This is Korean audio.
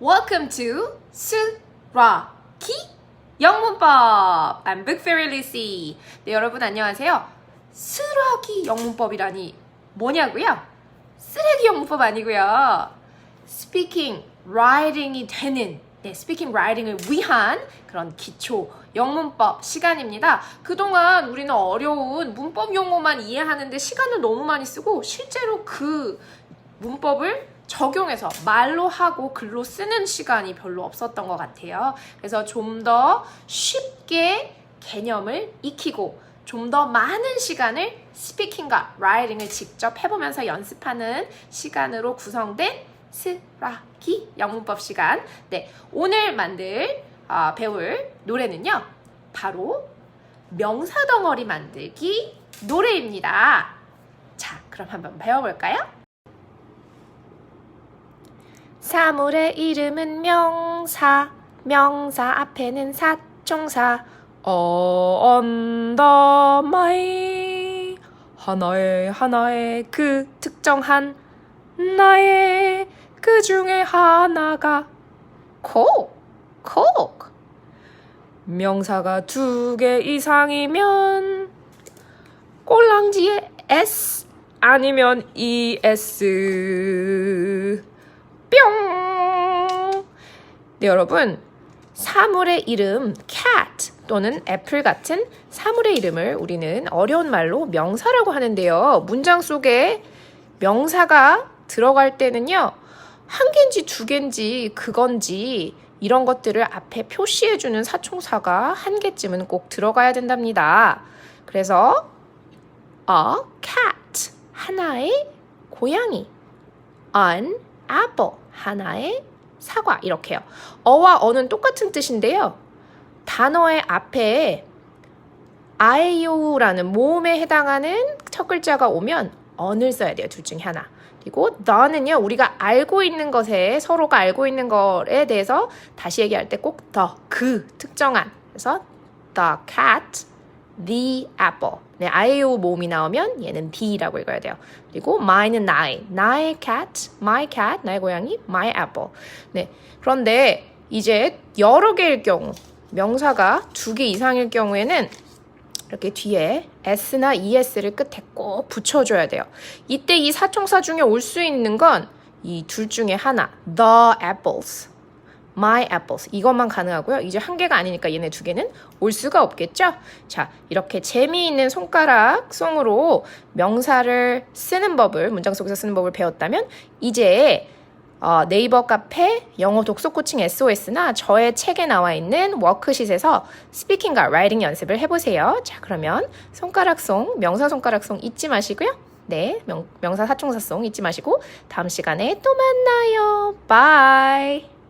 Welcome to 스라키 영문법. I'm Book Fairy Lucy. 네, 여러분 안녕하세요. 스라기 영문법이라니 뭐냐고요? 쓰레기 영문법 아니고요. Speaking, writing이 되는 네, speaking, writing을 위한 그런 기초 영문법 시간입니다. 그동안 우리는 어려운 문법 용어만 이해하는데 시간을 너무 많이 쓰고 실제로 그 문법을 적용해서 말로 하고 글로 쓰는 시간이 별로 없었던 것 같아요. 그래서 좀 더 쉽게 개념을 익히고 좀 더 많은 시간을 스피킹과 라이팅을 직접 해보면서 연습하는 시간으로 구성된 스라기 영문법 시간. 네, 오늘 만들 아, 배울 노래는요. 바로 명사 덩어리 만들기 노래입니다. 자, 그럼 한번 배워볼까요? 사물의 이름은 명사, 명사 앞에는 사총사. 어, 언더 마이 하나의 하나의 그 특정한 나의 그 중에 하나가 콕, 콕. 명사가 두 개 이상이면 꼴랑지에 S 아니면 ES 뿅. 네, 여러분. 사물의 이름 cat 또는 애플 같은 사물의 이름을 우리는 어려운 말로 명사라고 하는데요. 문장 속에 명사가 들어갈 때는요. 한 개인지 두 개인지 그건지 이런 것들을 앞에 표시해주는 사총사가 한 개쯤은 꼭 들어가야 된답니다. 그래서 a cat 하나의 고양이 an apple 하나의 사과 이렇게요. 어와 어는 똑같은 뜻인데요. 단어의 앞에 아이오라는 모음에 해당하는 첫 글자가 오면 언을 써야 돼요. 둘 중에 하나. 그리고 the는요. 우리가 알고 있는 것에 서로가 알고 있는 것에 대해서 다시 얘기할 때 꼭 the 그 특정한 그래서 the cat, the apple. 네, 아이오 모음이 나오면 얘는 the라고 읽어야 돼요. 그리고 my는 나의, 나의 cat, my cat, 나의 고양이, my apple. 네, 그런데 이제 여러 개일 경우 명사가 두 개 이상일 경우에는 이렇게 뒤에 s나 es를 끝에 꼭 붙여줘야 돼요. 이때 이 사총사 중에 올 수 있는 건 이 둘 중에 하나, the apples, my apples 이것만 가능하고요. 이제 한 개가 아니니까 얘네 두 개는 올 수가 없겠죠. 자, 이렇게 재미있는 손가락 송으로 명사를 쓰는 법을 문장 속에서 쓰는 법을 배웠다면 이제 어, 네이버 카페 영어 독서 코칭 SOS나 저의 책에 나와 있는 워크시트에서 스피킹과 라이팅 연습을 해보세요. 자, 그러면 손가락송, 명사 손가락송 잊지 마시고요. 네, 명, 명사 사총사송 잊지 마시고 다음 시간에 또 만나요. 바이.